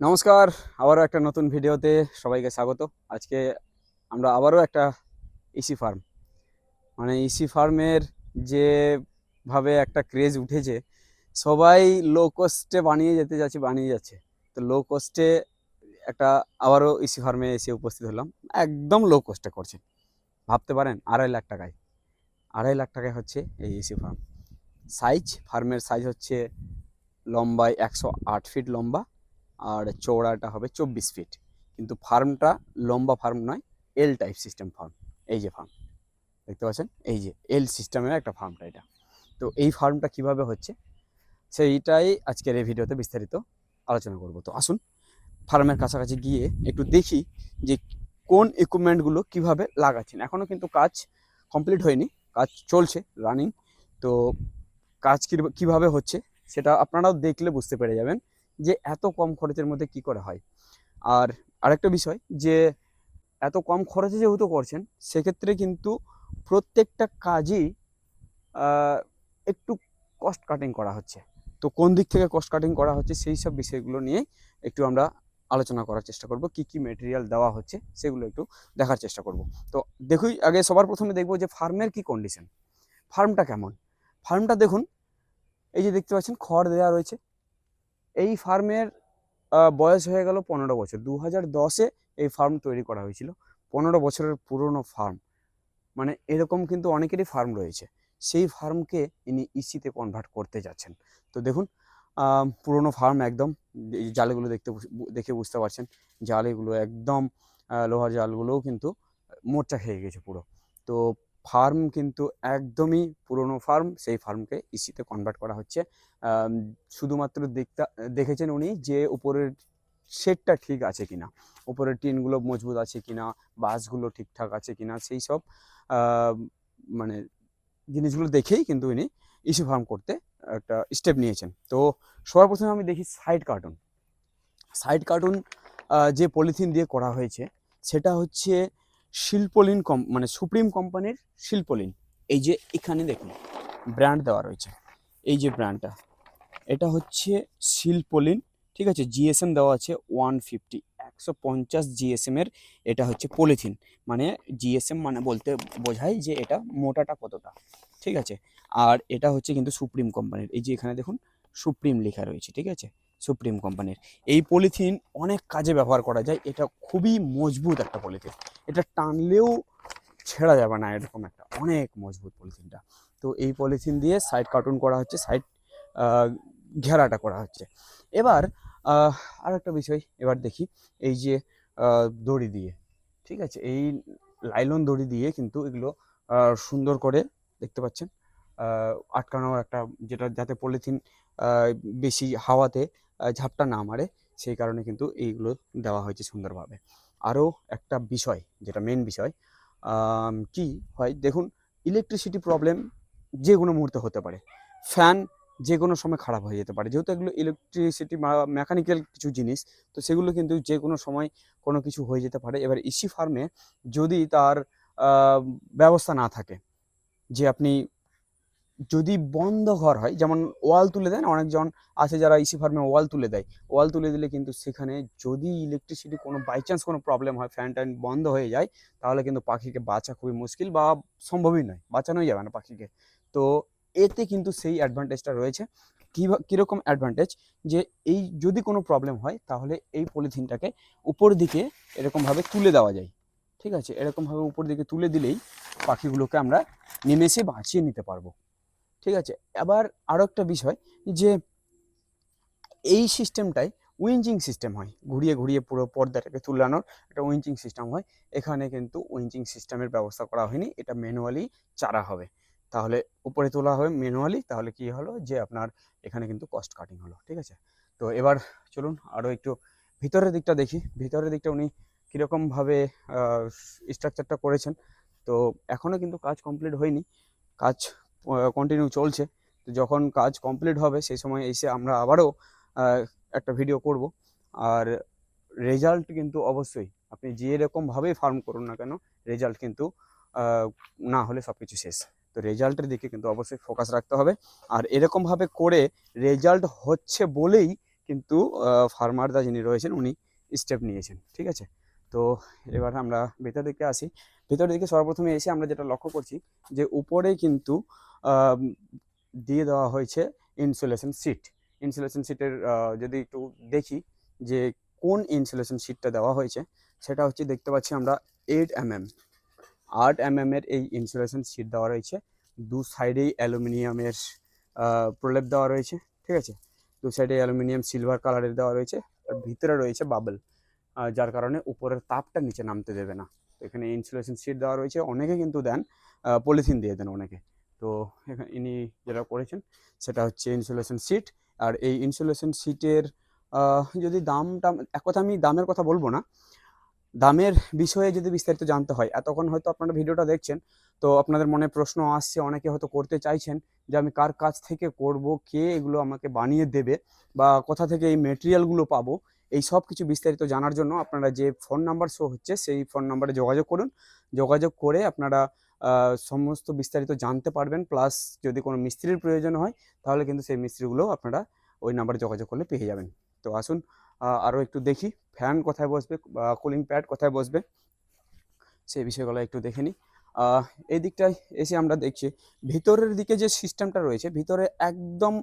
নমস্কার, আবারও একটা নতুন ভিডিওতে সবাইকে স্বাগত। আজকে আমরা আবারও একটা ইসি ফার্ম। মানে ইসি ফার্মের যেভাবে একটা ক্রেজ উঠেছে, সবাই লো কস্টে বানিয়ে যেতে যাচ্ছে, বানিয়ে যাচ্ছে। তো লো কস্টে একটা আবারও ইসি ফার্মে এসে উপস্থিত হলাম। একদম লো কস্টে করছে। ভাবতে পারেন, আড়াই লাখ টাকায়। আড়াই লাখ টাকায় হচ্ছে এই ইসি ফার্ম। সাইজ ফার্মের সাইজ হচ্ছে লম্বায় একশো আট ফিট লম্বা আর চৌড়াটা হবে চব্বিশ ফিট কিন্তু ফার্মটা লম্বা ফার্ম নয় এল টাইপ সিস্টেম ফার্ম এই যে ফার্ম দেখতে পাচ্ছেন? এই যে এল সিস্টেমের একটা ফার্মটা এটা। তো এই ফার্মটা কীভাবে হচ্ছে? সেইটাই আজকের এই ভিডিওতে বিস্তারিত আলোচনা করব। তো আসুন, ফার্মের কাছাকাছি গিয়ে একটু দেখি যে কোন ইকুইপমেন্টগুলো কীভাবে লাগাচ্ছেন। এখনও কিন্তু কাজ কমপ্লিট হয়নি, কাজ চলছে রানিং তো কাজ কীভাবে হচ্ছে সেটা আপনারাও দেখলে বুঝতে পেরে যাবেন। যে এত কম খরচের মধ্যে কি করে হয়? আর আরেকটা বিষয় যে এত কম খরচে যেহেতু করছেন, সেক্ষেত্রে কিন্তু প্রত্যেকটা কাজই একটু কস্ট কাটিং করা হচ্ছে। তো কোন দিক থেকে কস্ট কাটিং করা হচ্ছে সেই সব বিষয়গুলো নিয়ে একটু আমরা আলোচনা করার চেষ্টা করব। কি কি মেটেরিয়াল দেওয়া হচ্ছে সেগুলো একটু দেখার চেষ্টা করব। তো দেখুই, আগে সবার প্রথমে দেখব যে ফার্মের কি কন্ডিশন ফার্মটা কেমন? ফার্মটা দেখুন, এই যে দেখতে পাচ্ছেন খড় দেওয়া রয়েছে। এই ফার্মের বয়স হয়ে গেল পনেরো বছর। দু হাজার দশে এই ফার্ম তৈরি করা হয়েছিল। পনেরো বছরের পুরনো ফার্ম। মানে এরকম কিন্তু অনেকেরই ফার্ম রয়েছে। সেই ফার্মকে ইনি ইসিতে কনভার্ট করতে যাচ্ছেন। তো দেখুন পুরনো ফার্ম একদম জালগুলো দেখতে দেখে বুঝতে পারছেন। জালগুলো একদম লোহার জালগুলোও কিন্তু মোর্চা খেয়ে গেছে পুরো। তো ফার্ম কিন্তু একদমই পুরনো ফার্ম, সেই ফার্মকে ইসিতে কনভার্ট করা হচ্ছে। শুধুমাত্র দেখতে, দেখেছেন উনি যে উপরের শেডটা ঠিক আছে কিনা, উপরের টিনগুলো মজবুত আছে কিনা বাসগুলো ঠিকঠাক আছে কিনা, সেই সব মানে জিনিসগুলো দেখেই কিন্তু উনি ইস্যু ফার্ম করতে একটা স্টেপ নিয়েছেন। তো সবার প্রথমে আমি দেখি সাইড কার্টুন সাইড কার্টুন যে পলিথিন দিয়ে করা হয়েছে, সেটা হচ্ছে শিল্পলিন কম মানে সুপ্রিম কোম্পানির শিল্পলীন। এই যে এখানে দেখুন ব্র্যান্ড দেওয়া রয়েছে। এই যে ব্র্যান্ডটা এটা হচ্ছে শিল্পলীন, ঠিক আছে? জিএসএম দেওয়া আছে ওয়ান ফিফটি একশো পঞ্চাশ জিএসএম এর, এটা হচ্ছে পলিথিন মানে জিএসএম মানে বলতে বোঝায় যে এটা মোটাটা কতটা, ঠিক আছে? আর এটা হচ্ছে কিন্তু সুপ্রিম কোম্পানির। এই যে এখানে দেখুন, সুপ্রিম লেখা রয়েছে, ঠিক আছে? সুপ্রিম কোম্পানির এই পলিথিন অনেক কাজে ব্যবহার করা যায়, এটা খুবই মজবুত একটা পলিথিন। এটা টানলেও ছেঁড়া যাবে না এরকম একটা, অনেক মজবুত পলিথিনটা। তো এই পলিথিন দিয়ে সাইড কার্টুন করা হচ্ছে সাইড ঘেরাটা করা হচ্ছে। এবার আর একটা বিষয়, এবার দেখি, এই যে দড়ি দিয়ে, ঠিক আছে? এই লাইলন দড়ি দিয়ে কিন্তু এগুলো সুন্দর করে দেখতে পাচ্ছেন আটকানো একটা, যেটা যাতে পলিথিন বেশি হাওয়াতে ঝাপটা না মারে, সেই কারণে কিন্তু এইগুলো দেওয়া হয়েছে সুন্দরভাবে। আরও একটা বিষয়, যেটা মেন বিষয় কি হয়, দেখুন ইলেকট্রিসিটি প্রবলেম যে কোনো মুহূর্তে হতে পারে। ফ্যান যে কোনো সময় খারাপ হয়ে যেতে পারে। যেহেতু এগুলো ইলেকট্রিসিটি মেকানিক্যাল কিছু জিনিস, তো সেগুলো কিন্তু যে কোনো সময় কোনো কিছু হয়ে যেতে পারে। এবার ইসি ফার্মে যদি তার ব্যবস্থা না থাকে, যে আপনি যদি বন্ধ ঘর হয়, যেমন ওয়াল তুলে দেন, অনেকজন আছে যারা ইসি ফার্মে ওয়াল তুলে দেয়। ওয়াল তুলে দিলে কিন্তু সেখানে যদি ইলেকট্রিসিটি কোনো বাই চান্স কোনো প্রবলেম হয় ফ্যান ট্যান বন্ধ হয়ে যায়, তাহলে কিন্তু পাখিকে বাঁচা খুবই মুশকিল বা সম্ভবই নয়, বাঁচানোই যাবে না পাখিকে। তো এতে কিন্তু সেই অ্যাডভান্টেজটা রয়েছে। কীরকম অ্যাডভান্টেজ যে এই যদি কোনো প্রবলেম হয়, তাহলে এই পলিথিনটাকে উপর দিকে এরকমভাবে তুলে দেওয়া যায়। ঠিক আছে? এরকমভাবে উপর দিকে তুলে দিলেই পাখিগুলোকে আমরা নিমেষে বাঁচিয়ে নিতে পারব। ঠিক আছে? আবার আরও একটা বিষয় যে এই সিস্টেমটাই উইঞ্চিং সিস্টেম হয়। ঘুরিয়ে ঘুরিয়ে পুরো পর্দাটাকে তুলানোর একটা উইঞ্চিং সিস্টেম হয়। এখানে কিন্তু উইঞ্চিং সিস্টেমের ব্যবস্থা করা হয়নি। এটা ম্যানুয়ালি চারা হবে। তাহলে উপরে তোলা হবে ম্যানুয়ালি তাহলে কি হলো? যে আপনার এখানে কিন্তু কস্ট কাটিং হলো। ঠিক আছে? তো এবার চলুন আরও একটু ভিতরের দিকটা দেখি। ভিতরের দিকটা উনি কীরকমভাবে স্ট্রাকচারটা করেছেন। তো এখনও কিন্তু কাজ কমপ্লিট হয়নি। কাজ কন্টিনিউ চলছে। তো যখন কাজ কমপ্লিট হবে, সেই সময় এসে আমরা আবারও একটা ভিডিও করব। আর রেজাল্ট কিন্তু অবশ্যই, আপনি যে রকমভাবেই ফার্ম করুন না কেন রেজাল্ট কিন্তু না হলে সব কিছু শেষ। তো রেজাল্টের দিকে কিন্তু অবশ্যই ফোকাস রাখতে হবে। আর এরকমভাবে করে রেজাল্ট হচ্ছে বলেই কিন্তু ফার্মারদা যিনি রয়েছেন, উনি স্টেপ নিয়েছেন। ঠিক আছে? তো এবার আমরা ভেতর দিকে আসি। ভেতর দিকে সর্বপ্রথমে এসে আমরা যেটা লক্ষ্য করছি যে উপরে কিন্তু দিয়ে দেওয়া হয়েছে ইনসুলেশন সিট ইনসুলেশন সিটের যদি একটু দেখি যে কোন ইনসুলেশন সিটটা দেওয়া হয়েছে, সেটা হচ্ছে দেখতে পাচ্ছি আমরা এইট এম এম আট এম এর এই ইনসুলেশন সিট দেওয়া রয়েছে। দু সাইডেই অ্যালুমিনিয়ামের প্রলেপ দেওয়া রয়েছে, ঠিক আছে? দু সাইডে অ্যালুমিনিয়াম সিলভার কালারের দেওয়া রয়েছে। আর ভিতরে রয়েছে বাবল যার কারণে উপরের তাপটা নিচে নামতে দেবে না। তো এখানে ইনসুলেশন সিট দেওয়া রয়েছে। অনেকে কিন্তু দেন পলিথিন দিয়ে দেন অনেকে। তো এখানে ইনি যেটা করেছেন, সেটা হচ্ছে ইনসুলেশন সিট আর এই ইনসুলেশন সিটের যদি দামটা এক কথা আমি দামের কথা বলব না। দামের বিষয়ে যদি বিস্তারিত জানতে হয়, এতক্ষণ হয়তো আপনারা ভিডিওটা দেখছেন, তো আপনাদের মনে প্রশ্ন আসছে, অনেকে হয়তো করতে চাইছেন যে আমি কার কাছ থেকে করব, কে এগুলো আমাকে বানিয়ে দেবে, বা কোথা থেকে এই মেটেরিয়ালগুলো পাবো এই সব কিছু বিস্তারিত জানার জন্য আপনারা যে ফোন নাম্বার শো হচ্ছে, সেই ফোন নাম্বারে যোগাযোগ করুন। যোগাযোগ করে আপনারা সমস্ত বিস্তারিত জানতে পারবেন। প্লাস যদি কোনো মিস্ত্রির প্রয়োজন হয়, তাহলে কিন্তু সেই মিস্ত্রিগুলো আপনারা ওই নাম্বারে যোগাযোগ করলে পেয়ে যাবেন। তো আসুন আরও একটু দেখি। ফ্যান কোথায় বসবে, বা কুলিং প্যাড কোথায় বসবে, সেই বিষয়গুলো একটু দেখে নিই। এই দিকটায় এসে আমরা দেখছি, ভিতরের দিকে যে সিস্টেমটা রয়েছে, ভিতরে একদম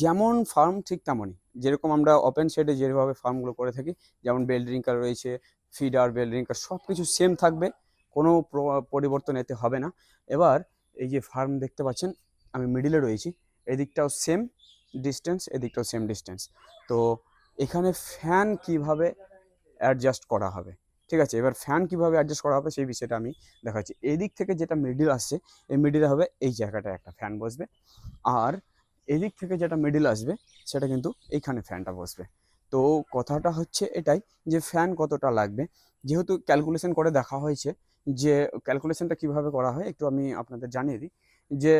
যেমন ফার্ম ঠিক তেমনই। যেরকম আমরা ওপেন শেডে যেভাবে ফার্মগুলো করে থাকি, যেমন বেল ড্রিঙ্কার রয়েছে ফিডার বেল ড্রিঙ্কার সব কিছু সেম থাকবে, কোনো প্র- পরিবর্তন এতে হবে না। এবার এই যে ফার্ম দেখতে পাচ্ছেন, আমি মিডিলে রয়েছি, এদিকটাও সেম ডিস্টেন্স এদিকটাও সেম ডিস্টেন্স তো এখানে ফ্যান কীভাবে অ্যাডজাস্ট করা হবে? ঠিক আছে, এবার ফ্যান কীভাবে অ্যাডজাস্ট করা হবে সেই বিষয়টা আমি দেখাচ্ছি। এই দিক থেকে যেটা মিডিল আসছে, এই মিডিলে হবে, এই জায়গাটায় একটা ফ্যান বসবে। আর এদিক থেকে যেটা মিডিল আসবে সেটা কিন্তু এইখানে ফ্যানটা বসবে। তো কথাটা হচ্ছে এটাই যে ফ্যান কতটা লাগবে? যেহেতু ক্যালকুলেশন করে দেখা হয়েছে যে ক্যালকুলেশনটা কীভাবে করা হয় একটু আমি আপনাদের জানিয়ে দিই যে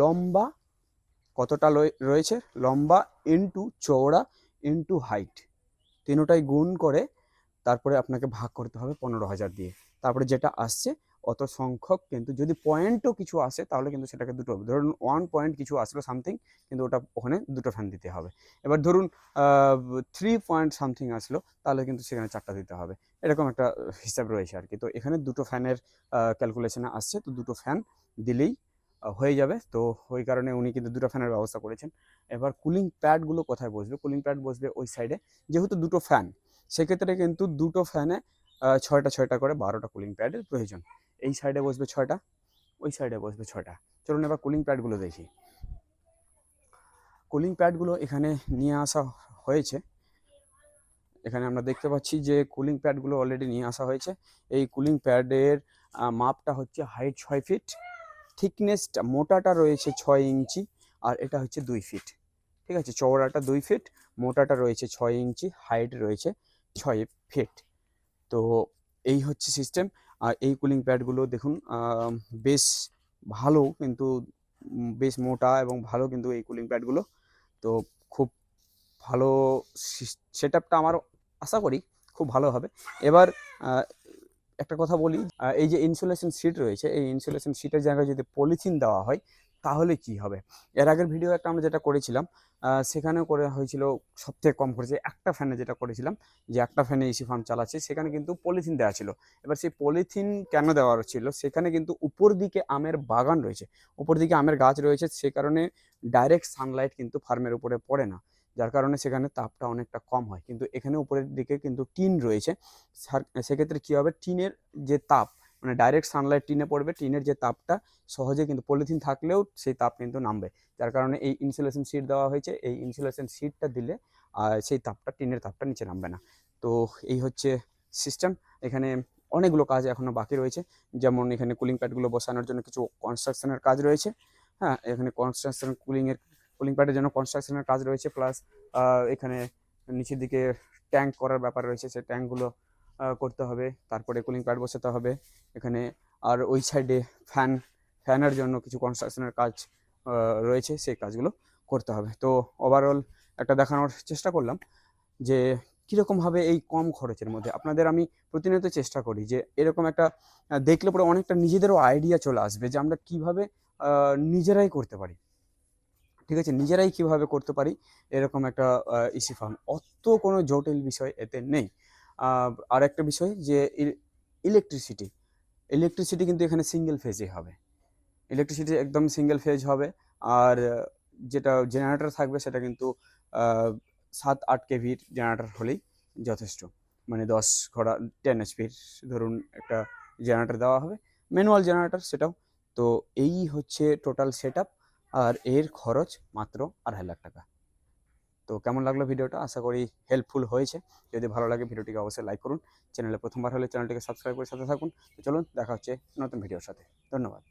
লম্বা কতটা রয়েছে? লম্বা ইনটু চওড়া ইনটু হাইট তিনোটাই গুণ করে তারপরে আপনাকে ভাগ করতে হবে পনেরো হাজার দিয়ে। তারপরে যেটা আসছে অত সংখ্যক কিন্তু যদি পয়েন্টও কিছু আসে, তাহলে কিন্তু সেটাকে দুটো হবে। ধরুন ওয়ান পয়েন্ট কিছু আসলো সামথিং কিন্তু ওটা ওখানে দুটো ফ্যান দিতে হবে। এবার ধরুন থ্রি পয়েন্ট সামথিং আসলো, তাহলে কিন্তু সেখানে চারটা দিতে হবে। এরকম একটা হিসাব রয়েছে আর কি তো এখানে দুটো ফ্যানের ক্যালকুলেশনে আসছে, তো দুটো ফ্যান দিলেই হয়ে যাবে। তো ওই কারণে উনি কিন্তু দুটো ফ্যানের ব্যবস্থা করেছেন। এবার কুলিং প্যাডগুলো কোথায় বসবে? কুলিং প্যাড বসবে ওই সাইডে যেহেতু দুটো ফ্যান সেক্ষেত্রে কিন্তু দুটো ফ্যানে ছয়টা ছয়টা করে বারোটা কুলিং প্যাডের প্রয়োজন। এই সাইডে বসবে ছয়টা, ওই সাইডে বসবে ছয়টা। চলুন এবার কুলিং প্যাডগুলো দেখি। কুলিং প্যাডগুলো এখানে নিয়ে আসা হয়েছে। এখানে আমরা দেখতে পাচ্ছি যে কুলিং প্যাডগুলো অলরেডি নিয়ে আসা হয়েছে। এই কুলিং প্যাডের মাপটা হচ্ছে হাইট ছয় ফিট থিকনেসটা মোটাটা রয়েছে ছয় ইঞ্চি, আর এটা হচ্ছে দুই ফিট ঠিক আছে? চওড়াটা দুই ফিট মোটাটা রয়েছে ছয় ইঞ্চি হাইট রয়েছে ছয় ফিট তো এই হচ্ছে সিস্টেম আর এই কুলিং প্যাডগুলো দেখুন বেশ ভালো কিন্তু বেশ মোটা এবং ভালো কিন্তু এই কুলিং প্যাডগুলো তো খুব ভালো সেট আপটা আমার আশা করি খুব ভালো হবে। এবার একটা কথা বলি এই যে ইনসুলেশন সিট রয়েছে, এই ইনসুলেশন সিটের জায়গায় যদি পলিথিন দেওয়া হয় তাহলে কি হবে? এর আগের ভিডিও একটা আমরা যেটা করেছিলাম সেখানে করে হয়েছিল সবথেকে কম খরচে একটা ফ্যানে যেটা করেছিলাম, যে একটা ফ্যানে এসি ফার্ম চালাচ্ছে, সেখানে কিন্তু পলিথিন দেওয়া ছিল। এবার সেই পলিথিন কেন দেওয়া ছিল? সেখানে কিন্তু উপর দিকে আমের বাগান রয়েছে। উপর দিকে আমের গাছ রয়েছে, সে কারণে ডাইরেক্ট সানলাইট কিন্তু ফার্মের উপরে পড়ে না। যার কারণে সেখানে তাপটা অনেকটা কম হয়। কিন্তু এখানে উপরের দিকে কিন্তু টিন রয়েছে। সেক্ষেত্রে কী হবে? টিনের যে তাপ মানে ডাইরেক্ট সানলাইট টিনে পড়বে টিনের যে তাপটা সহজে কিন্তু পলিথিন থাকলেও সেই তাপ কিন্তু নামবে। যার কারণে এই ইনসুলেশন শিট দেওয়া হয়েছে, এই ইনসুলেশন শিটটা দিলে সেই তাপটা টিনের তাপটা নিচে নামবে না। তো এই হচ্ছে সিস্টেম এখানে অনেকগুলো কাজ এখনও বাকি রয়েছে। যেমন এখানে কুলিং প্যাডগুলো বসানোর জন্য কিছু কনস্ট্রাকশনের কাজ রয়েছে। হ্যাঁ এখানে কনস্ট্রাকশন কুলিংয়ের কুলিং প্যাডের জন্য কনস্ট্রাকশনের কাজ রয়েছে। প্লাস এখানে নিচের দিকে ট্যাঙ্ক করার ব্যাপার রয়েছে। সেই ট্যাঙ্কগুলো করতে হবে। তারপরে কুলিং প্যাড বসাতে হবে এখানে। আর ওই সাইডে ফ্যান ফ্যানের জন্য কিছু কনস্ট্রাকশনের কাজ রয়েছে। সেই কাজগুলো করতে হবে। তো ওভারঅল একটা দেখানোর চেষ্টা করলাম যে কীরকমভাবে এই কম খরচের মধ্যে। আপনাদের আমি প্রতিনিয়ত চেষ্টা করি যে এরকম একটা দেখলে পরে অনেকটা নিজেদেরও আইডিয়া চলে আসবে যে আমরা কীভাবে নিজেরাই করতে পারি। ঠিক আছে? নিজেরাই কীভাবে করতে পারি? এরকম একটা ইসি ফার্ম অত কোনো জটিল বিষয় এতে নেই। আর একটা বিষয় যে ইলেকট্রিসিটি ইলেকট্রিসিটি কিন্তু এখানে সিঙ্গেল ফেজে হবে। ইলেকট্রিসিটি একদম সিঙ্গেল ফেজ হবে, আর যেটা জেনারেটর থাকবে সেটা কিন্তু সাত আট কেভির জেনারেটর হলেই যথেষ্ট। মানে দশ ঘোড়া টেন এইচপির ধরুন একটা জেনারেটর দেওয়া হবে ম্যানুয়াল জেনারেটর সেটাও। তো এই হচ্ছে টোটাল সেট আর এর খরচ মাত্র আড়াই লাখ টাকা। তো কেমন লাগল ভিডিওটা? আশা করি হেল্পফুল হয়েছে। যদি ভালো লাগে ভিডিওটিকে অবশ্যই লাইক করুন। চ্যানেলে প্রথমবার হলে চ্যানেলটিকে সাবস্ক্রাইব করে সাথে থাকুন। তো চলুন, দেখা হচ্ছে নতুন ভিডিওর সাথে। ধন্যবাদ।